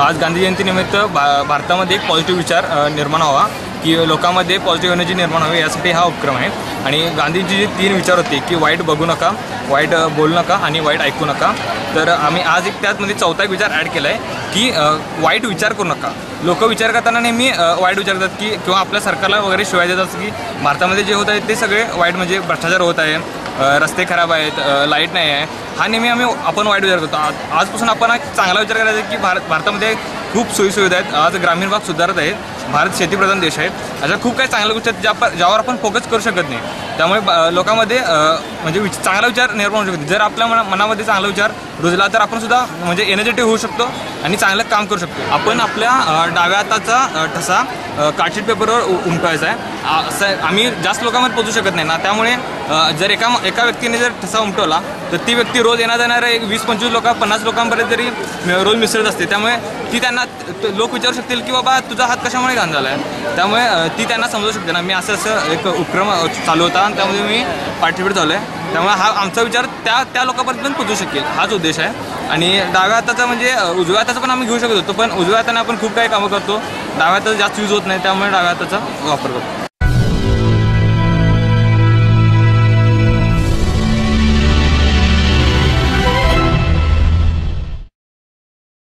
आज गांधी जयंतीनिमित्त भा भारतामध्ये एक पॉझिटिव्ह विचार निर्माण व्हावा की लोकांमध्ये पॉझिटिव्ह एनर्जी निर्माण व्हावी यासाठी हा उपक्रम आहे. आणि गांधीजी जे तीन विचार होते की वाईट बघू नका वाईट बोलू नका आणि वाईट ऐकू नका. तर आम्ही आज एक त्यातमध्ये चौथा एक विचार ॲड केला आहे की वाईट विचार करू नका. लोक विचार करताना नेहमी वाईट विचार करतात की किंवा आपल्या सरकारला वगैरे शिवाय देतात की भारतामध्ये जे होत आहे ते सगळे वाईट म्हणजे भ्रष्टाचार होत आहे. रस्ते खराब आहेत लाइट नाही आहे. हा नेहमी आम्ही आपण वाईट विचार करतो आजपासून आपण हा चांगला विचार करायचा आहे की भारत भारतामध्ये खूप सोयीसुविधा आहेत. आज ग्रामीण भाग सुधारत आहेत. भारत शेतीप्रधान देश आहे. अशा खूप काही चांगल्या गोष्टी आहेत ज्या आपण ज्यावर आपण फोकस करू शकत नाही. त्यामुळे ब- लोकांमध्ये म्हणजे विच चांगला विचार निर्माण होऊ शकतो. जर आपल्या मना मनामध्ये चांगला विचार रुजला तर आपण सुद्धा म्हणजे एनर्जेटिक होऊ शकतो आणि चांगलं काम करू शकतो. आपण आपल्या डाव्या हाताचा ठसा कार्डशीट पेपरवर उमटवायचा आहे. असं आहे, आम्ही जास्त लोकांमध्ये पोचू शकत नाही ना. त्यामुळे जर एका एका व्यक्तीने जर ठसा उमटवला तर ती व्यक्ती रोज येणार जाणाऱ्या एक वीस पंचवीस लोक पन्नास लोकांपर्यंत तरी रोज मिसळत असते. त्यामुळे ती त्यांना लोक विचारू शकतील की बाबा तुझा हात कशामुळे घाण झाला आहे त्यामुळे ती त्यांना समजू शकते ना. मी असं असं एक उपक्रम चालू होता आणि त्यामध्ये मी पार्टिसिपेट झालो आहे त्यामुळे हा आमचा विचार त्या त्या लोकांपर्यंत पण पोचू शकेल. हाच उद्देश आहे. आणि डाव्या हाताचा म्हणजे उजव्या हाताचा पण आम्ही घेऊ शकत होतो पण उजव्या हाताने आपण खूप काही कामं करतो. डाव्या हाताचा जास्त यूज होत नाही त्यामुळे डाव्या हाताचा वापर करतो.